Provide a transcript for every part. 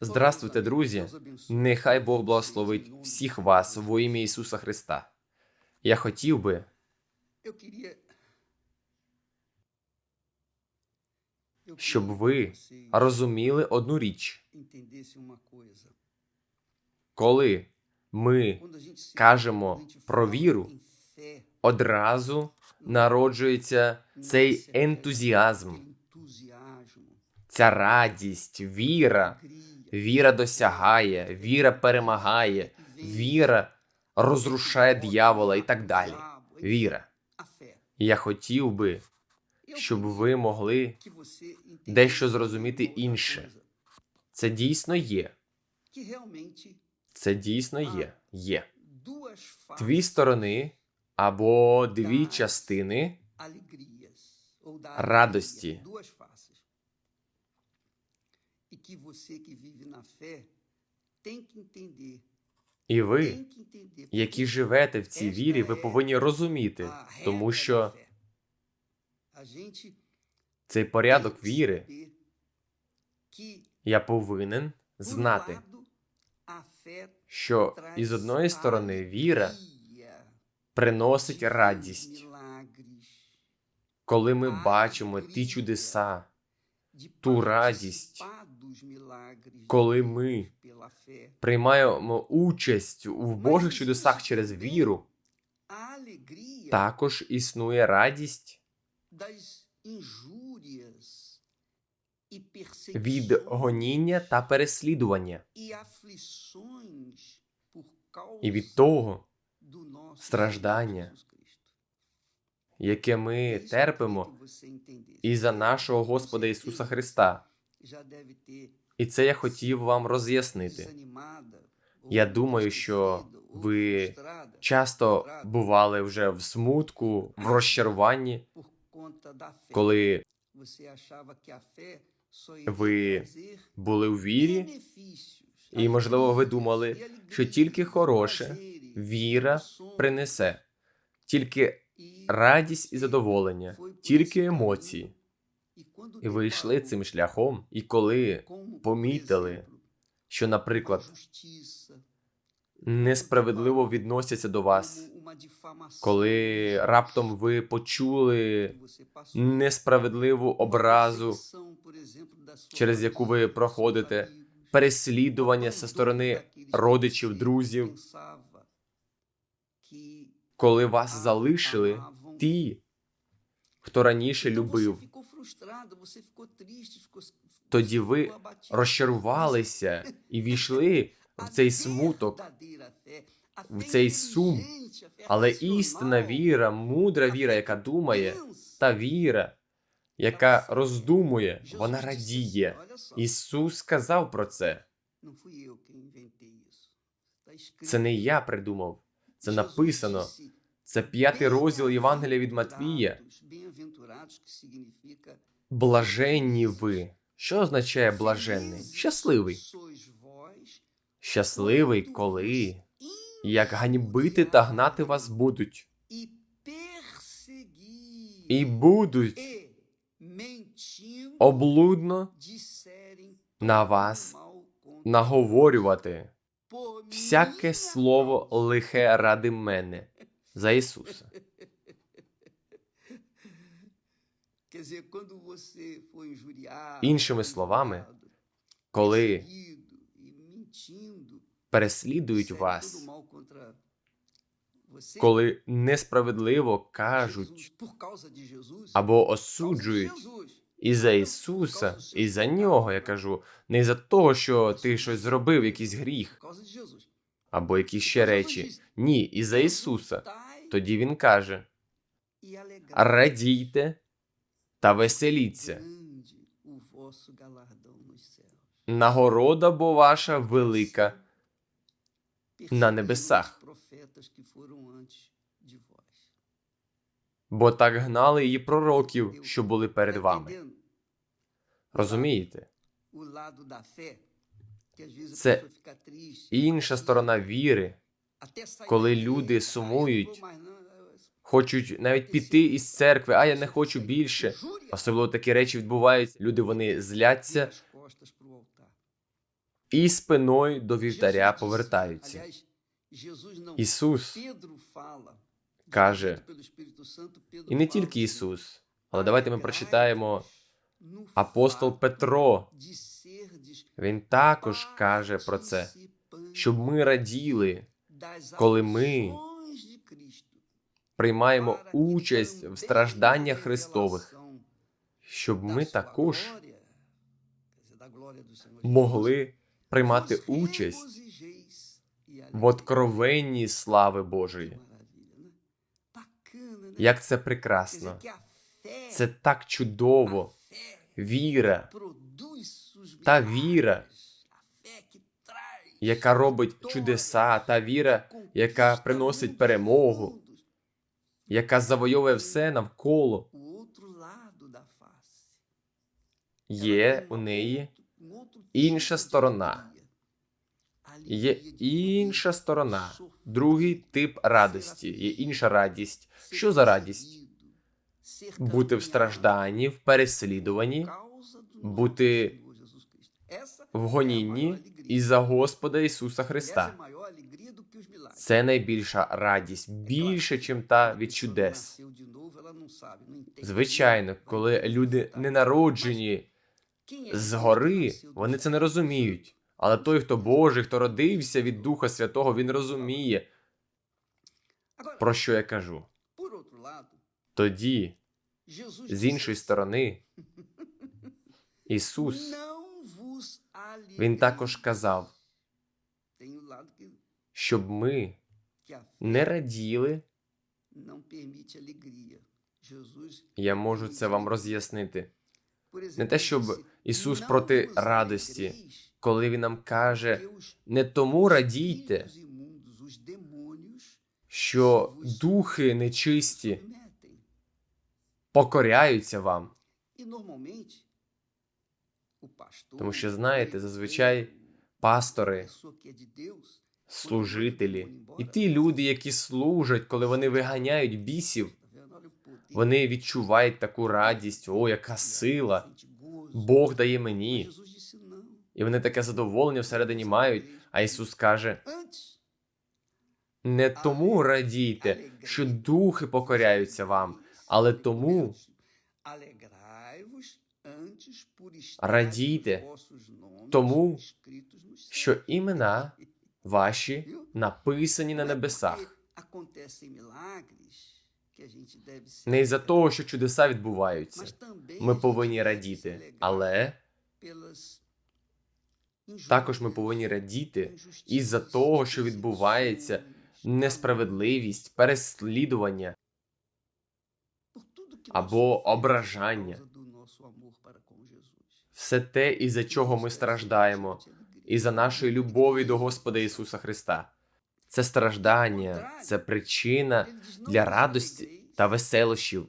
Здравствуйте, друзі! Нехай Бог благословить всіх вас во ім'я Ісуса Христа. Я хотів би, щоб ви розуміли одну річ, коли ми кажемо про віру, одразу народжується цей ентузіазм, ця радість, віра. Віра досягає, віра перемагає, віра розрушає диявола і так далі. Віра. Я хотів би, щоб ви могли дещо зрозуміти інше. Це дійсно є. Це дійсно є. Є. Дві сторони або дві частини радості. Que você que vive na fé tem que entender, І ви, які живете в цій вірі, ви повинні розуміти, тому що цей порядок віри я повинен um знати, що із одної сторони віра приносить радість, коли ми бачимо ті чудеса, ту радість, коли ми приймаємо участь у Божих чудесах через віру. Також існує радість e від гоніння та переслідування, e і від того, страждання, яке ми терпимо і за нашого Господа Ісуса Христа. І це я хотів вам роз'яснити. Я думаю, що ви Часто бували вже в смутку, в розчаруванні, коли ви були у вірі, і, можливо, ви думали, e що тільки хороше віра принесе тільки радість і задоволення, тільки емоції. І ви йшли цим шляхом, і коли помітили, що, наприклад, несправедливо відносяться до вас, коли раптом ви почули несправедливу образу, через яку ви проходите, переслідування зі сторони родичів, друзів, коли вас залишили ті, хто раніше любив. Тоді ви розчарувалися і війшли в цей смуток, в цей сум. Але істинна віра, мудра віра, яка думає, та віра, яка роздумує, вона радіє. Ісус сказав про це. Це не я придумав, це написано. Це п'ятий розділ Євангелія від Матвія. Блаженні ви. Що означає блаженний? Щасливий. Щасливий, коли як ганьбити та гнати вас будуть, і будуть облудно на вас наговорювати всяке слово лихе ради мене за Ісуса. Іншими словами, Коли e переслідують вас, коли несправедливо кажуть або осуджують і за Ісуса, і за нього, я кажу, не за того, що ти щось зробив, якийсь гріх, або якісь ще речі. Ні, і за Ісуса. Тоді Він каже: e радійте та веселіться. Нагорода бо ваша велика. Perseguiram небесах. бо так гнали і пророків, що були перед вами. Розумієте? Це Інша сторона віри, коли люди сумують, хочуть навіть піти із церкви, а я не хочу більше. Особливо такі речі відбуваються. Люди вони зляться, і спиною до вівтаря повертаються. Ісус каже, і не тільки Ісус, але давайте ми прочитаємо апостол Петро. Він також каже про це, щоб ми раділи, коли ми приймаємо участь в стражданнях Христових, щоб ми також могли приймати участь e в откровенні слави Божої. Як це прекрасно! Це так чудово. Віра, та віра, яка робить чудеса, та віра, яка приносить e перемогу. Яка завойовує все навколо, є у неї інша сторона. Є інша сторона, другий тип радості, є інша радість. Що за радість? Бути в стражданні, в переслідуванні, бути в гонінні із-за Господа Ісуса Христа. Це найбільша радість, більше, чим та від чудес. Звичайно, коли люди не народжені згори, вони це не розуміють. Але той, хто Божий, хто родився від Духа Святого, він розуміє, про що я кажу. Тоді, з іншої сторони, Ісус, Він також казав, щоб ми не раділи, я можу це вам роз'яснити. Не те, щоб Ісус проти радості, коли Він нам каже, не тому радійте, що духи нечисті покоряються вам. Тому що, знаєте, зазвичай пастори, служителі і ті люди, які служать, коли вони виганяють бісів, вони відчувають таку радість, о, яка сила, Бог дає мені. І вони таке задоволення всередині мають. А Ісус каже: не тому радійте, що духи покоряються вам, але тому радійте, тому, що імена ваші написані на небесах. Не із-за того, що чудеса відбуваються. Ми повинні радіти, але також ми повинні радіти із-за того, що відбувається несправедливість, переслідування або ображання. Все те, із-за чого ми страждаємо, із-за нашої любові до Господа Ісуса Христа. Це страждання, це причина для радості та веселощів.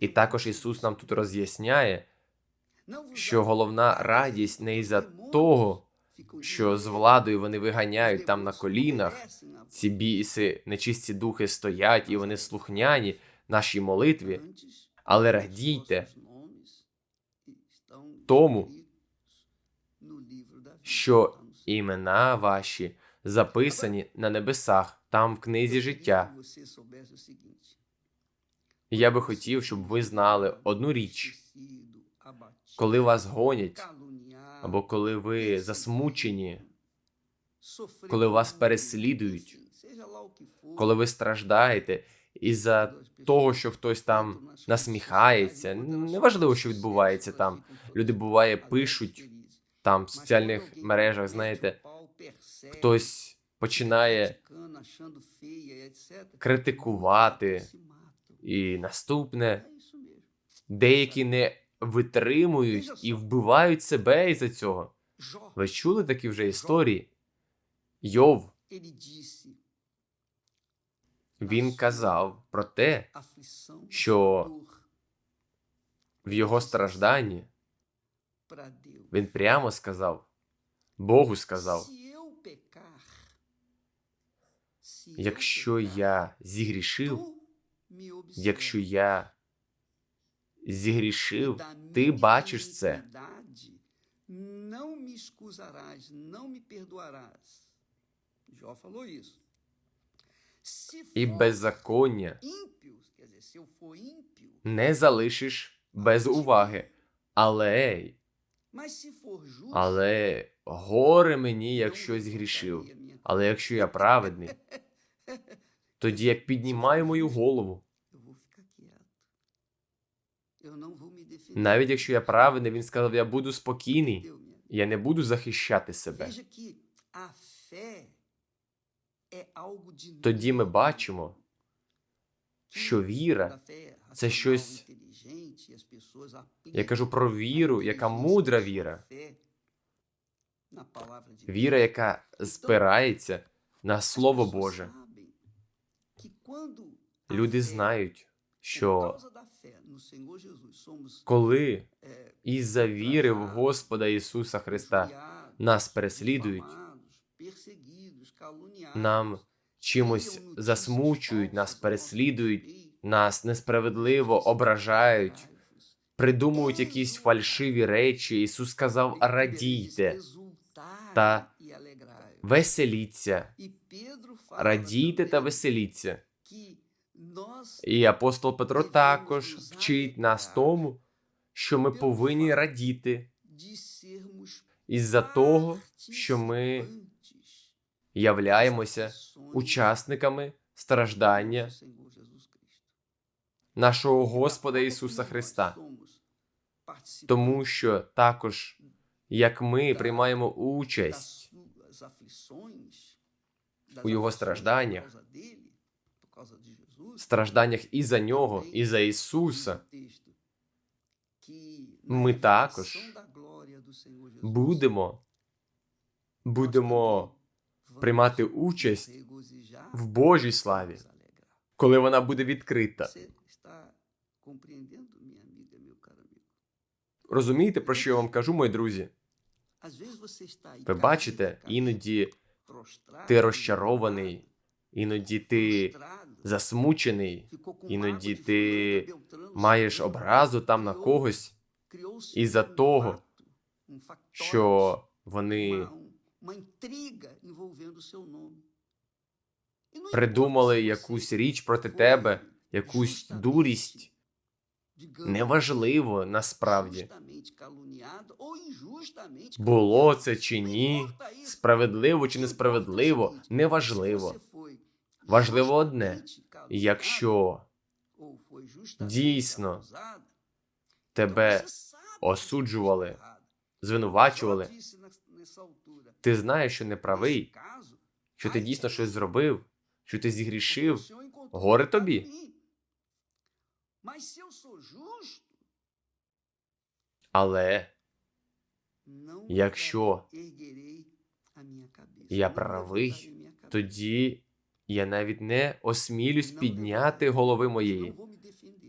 І також Ісус нам тут роз'ясняє, що головна радість не із-за того, що з владою вони виганяють там на колінах, ці біси, нечисті духи стоять і вони слухняні нашій молитві, але радійте тому, що імена ваші записані на небесах, там в книзі життя. Я би хотів, щоб ви знали одну річ, коли вас гонять, або коли ви засмучені, коли вас переслідують, коли ви страждаєте із-за того, що хтось там насміхається, неважливо, що відбувається там. Люди буває пишуть там в соціальних мережах, знаєте, хтось починає критикувати, і наступне. Деякі не витримують і вбивають себе із-за цього. Ви чули такі вже історії? Йов. Він казав про те, що в його стражданні він прямо сказав, Богу сказав: якщо я зігрішив, якщо я зігрішив, ти бачиш це. І беззаконня не залишиш без уваги. Але, але горе мені, якщо згрішив. Але якщо я праведний, тоді я піднімаю мою голову. Навіть якщо я праведний, він сказав, я буду спокійний, я не буду захищати себе. De Тоді ми бачимо, що віра це щось- e Я кажу про віру, яка мудра віра. Віра, яка спирається на Слово Боже. Люди знають, що коли é, із-за віри в Господа Ісуса Христа нас переслідують, нам чимось засмучують, нас переслідують, нас несправедливо ображають, придумують якісь фальшиві речі. Ісус сказав: радійте, та веселіться, радійте та веселіться. І апостол Петро також вчить нас тому, що ми повинні радіти із-за того, що ми являємося учасниками страждання нашого Господа Ісуса Христа, тому що також, як ми приймаємо участь у Його стражданнях, стражданнях і за нього, і за Ісуса, Ми також будемо, будемо приймати участь в Божій e славі, коли вона буде відкрита. Розумієте, про що я вам кажу, мої друзі? Ви бачите, іноді ти розчарований, іноді ти засмучений, іноді ти маєш образу там на когось, із-за um того, um що вони um-. E придумали якусь річ проти тебе, якусь дурість. Неважливо насправді, було це чи ні, справедливо чи несправедливо, неважливо. Важливо одне, Якщо дійсно тебе осуджували, звинувачували, ти знаєш, що не правий, що ти дійсно щось зробив, що ти зігрішив. Горе тобі. Але Якщо я правий, тоді я навіть не осмілюсь підняти голови моєї.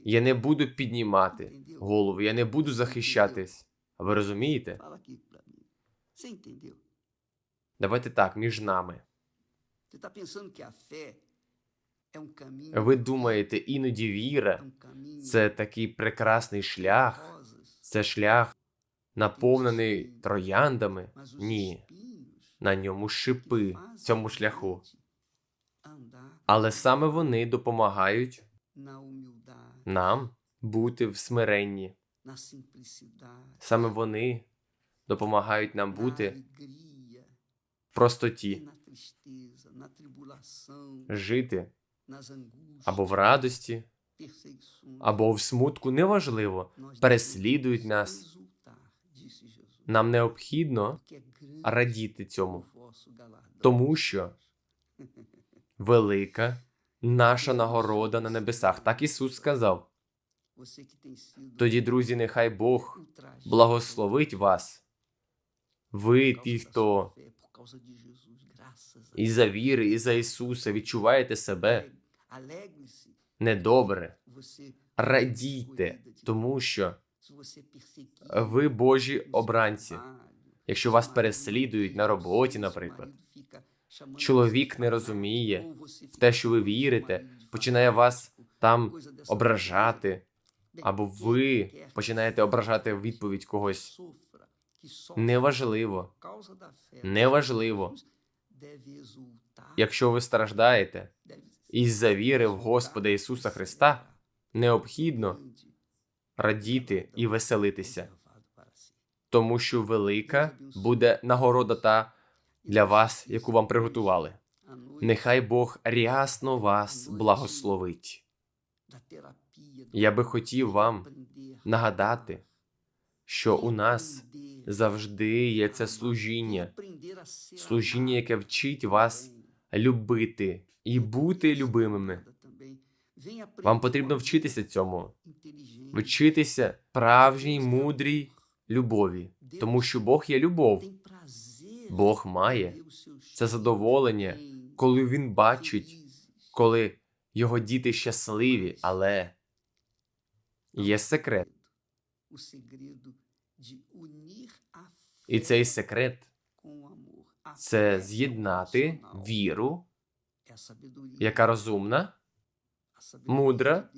Я не буду піднімати голову, я не буду захищатись. Ви розумієте? Давайте так, між нами. Um. Ви думаєте, іноді віра um це такий прекрасний шлях, це шлях наповнений трояндами. Ні, на ньому шипи цьому шляху. Але саме вони допомагають нам бути в смиренні. Саме вони допомагають нам бути в простоті, жити або в радості. Або в смутку, неважливо. Переслідують нас. Нам необхідно радіти цьому, тому що велика наша нагорода на небесах. Так Ісус сказав. Тоді, друзі, нехай Бог благословить вас. Ви, ті, хто і за віри, і за Ісуса відчуваєте себе недобре. Радійте, тому що ви Божі обранці. Якщо вас переслідують на роботі, наприклад, чоловік не розуміє в те, що ви вірите, починає вас там ображати, або ви починаєте ображати відповідь когось. Неважливо, неважливо, якщо ви страждаєте із-за віри в Господа Ісуса Христа, необхідно радіти і веселитися, тому що велика буде нагорода та для вас, яку вам приготували. Нехай Бог рясно вас благословить. Я би хотів вам нагадати, що у нас завжди є це служіння, служіння, яке вчить вас любити і бути любимими. Вам потрібно вчитися цьому, вчитися справжній мудрій любові, тому що Бог є любов. Бог має це задоволення, коли він бачить, коли його діти щасливі, але є секрет, і цей секрет це з'єднати віру, яка розумна, мудра,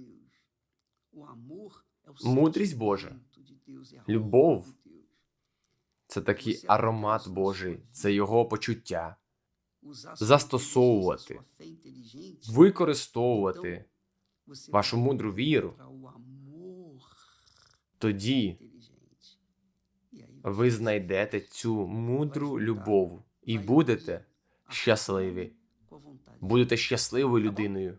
мудрість Божа, любов. це такий аромат Божий, це його почуття, Застосовувати, використовувати вашу мудру віру. Тоді ви знайдете цю мудру любов і будете щасливі. Будете щасливою людиною,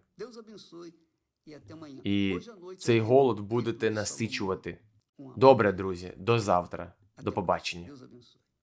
e і цей голод um будете насичувати. Um. Добре, друзі, до завтра. До побачення.